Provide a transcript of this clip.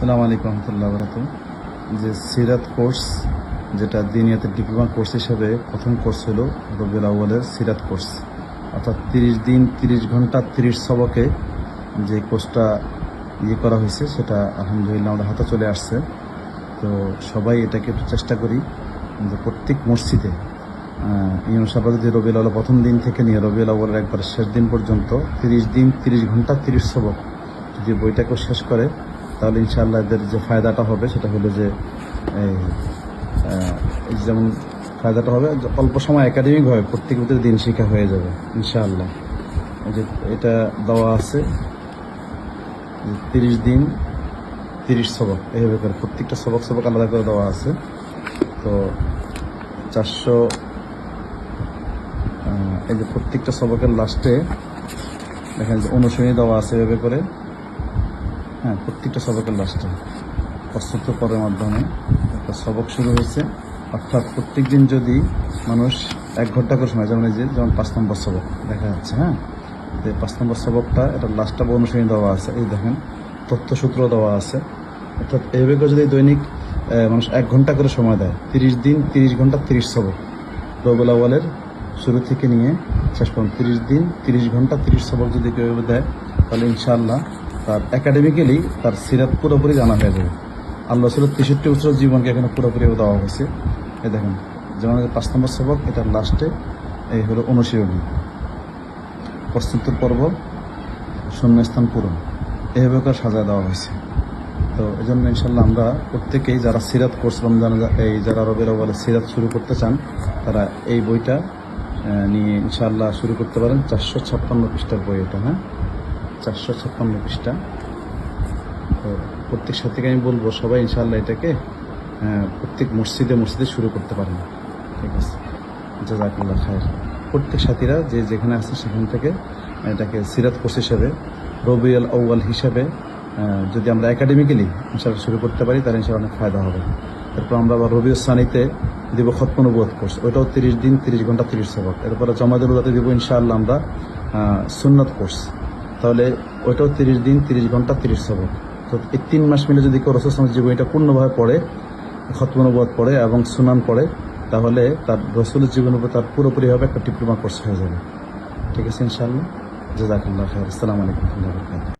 সালাম আলাইকুম রহমতুল্লাহ বরকাত যে সিরাত কোর্স, যেটা দিনিয়াতের ডিপ্লোমা কোর্স হিসাবে প্রথম কোর্স হলো রবিউল আউ্বালের সিরাত কোর্স। অর্থাৎ তিরিশ দিন, তিরিশ ঘণ্টা, তিরিশ সবকে যে কোর্সটা ইয়ে করা হয়েছে, সেটা আলহামদুলিল্লাহ আমাদের হাতে চলে আসছে। তো সবাই এটাকে একটু চেষ্টা করি যে প্রত্যেক মসজিদে ইমাম সাহেব যদি রবিউল আউ্ল প্রথম দিন থেকে নিয়ে রবিউল আউ্বালের একবার শেষ দিন পর্যন্ত তিরিশ দিন, তিরিশ ঘণ্টা, তিরিশ সবক যদি বইটাকে শেষ করে তাহলে ইনশাআল্লাহ এদের যে ফায়দাটা হবে, সেটা হলো যে যেমন ফায়দাটা হবে অল্প সময় একাডেমিকভাবে প্রত্যেক ভিতরে দিন শিক্ষা হয়ে যাবে, ইনশাআল্লাহ। যে এটা দেওয়া আছে তিরিশ দিন, তিরিশ সবক এইভাবে করে প্রত্যেকটা সবক সবক আলাদা করে দেওয়া আছে। তো চারশো এই যে প্রত্যেকটা সবকের লাস্টে দেখেন অনুশীলনী দেওয়া আছে এভাবে করে। হ্যাঁ প্রত্যেকটা সবকের লাস্টে প্রস্তুত করার মাধ্যমে একটা সবক শুরু হয়েছে। অর্থাৎ প্রত্যেক দিন যদি মানুষ এক ঘণ্টা করে সময়, যেমন যে, যেমন পাঁচ নম্বর সবক দেখা যাচ্ছে হ্যাঁ? এই পাঁচ নম্বর সবকটা, এটা লাস্টটা অনুশীলনী দেওয়া আছে, এই দেখেন, তথ্যসূত্র দেওয়া আছে। অর্থাৎ এইভাবে যদি দৈনিক মানুষ এক ঘণ্টা করে সময় দেয়, তিরিশ দিন তিরিশ ঘণ্টা তিরিশ সবক। রবিউল শুরু থেকে নিয়ে শেষ পর্যন্ত তিরিশ দিন তিরিশ ঘণ্টা তিরিশ সবক যদি কেউ দেয়, তাহলে ইনশাআল্লাহ তার একাডেমিক্যালি তার সিরাত পুরোপুরি জানা হয়ে যাবে। আল্লাহ রসুলের তেষট্টি বছরের জীবনকে এখানে পুরোপুরি দেওয়া হয়েছে। এই দেখেন যেমন পাঁচ নম্বর সবক, এটার লাস্টে এই হলো অনুশীলনী। প্রস্তুত পর্ব শূন্যস্থান পূরণ। এইভাবে করে সাজা দেওয়া হয়েছে। তো এই জন্য ইনশাল্লাহ আমরা প্রত্যেকেই যারা সিরাত কোর্স রমজান এই যারা রবির সিরাত শুরু করতে চান, তারা এই বইটা নিয়ে ইনশাল্লাহ শুরু করতে পারেন চারশো ছাপ্পান্ন পৃষ্ঠার বই এটা হ্যাঁ? চারশো ছাপ্পান্ন পৃষ্ঠা। তো প্রত্যেক সাথীকে আমি বলব, সবাই ইনশাল্লাহ এটাকে প্রত্যেক মসজিদে মসজিদে শুরু করতে পারেন। ঠিক আছে? জাজাকুল্লাহ খায়ের। প্রত্যেক সাথীরা যে যেখানে আছে সেখান থেকে এটাকে সিরাত কোর্স হিসেবে, রবিউল আউ্বাল হিসাবে যদি আমরা একাডেমিক্যালি ইনশাল্লাহ শুরু করতে পারি, তাহলে ইনশাল্লাহ অনেক ফায়দা হবে। এরপর আমরা আবার রবিউল সানিতে দিব খতমনুবোধ কোর্স। ওইটাও তিরিশ দিন, তিরিশ ঘণ্টা তিরিশ সবক এরপরে জমাদের উদাতে দিব ইনশাআল্লাহ আমরা সুন্নত কোর্স। তাহলে ওইটাও তিরিশ দিন, তিরিশ ঘণ্টা, তিরিশ সবক। তো এই তিন মাস মিলে যদি কেউ রসুল সালামের জীবনীটা পূর্ণভাবে পড়ে খতমানুবাদ পড়ে এবং সুনান পড়ে, তাহলে তার রসুলের জীবনের উপর তার পুরোপুরিভাবে একটা ডিপ্লোমা কোর্স হয়ে যাবে। ঠিক আছে, ইনশাআল্লাহ। জাজাকুল্লাহ খায়ের আসসালামু আলাইকুম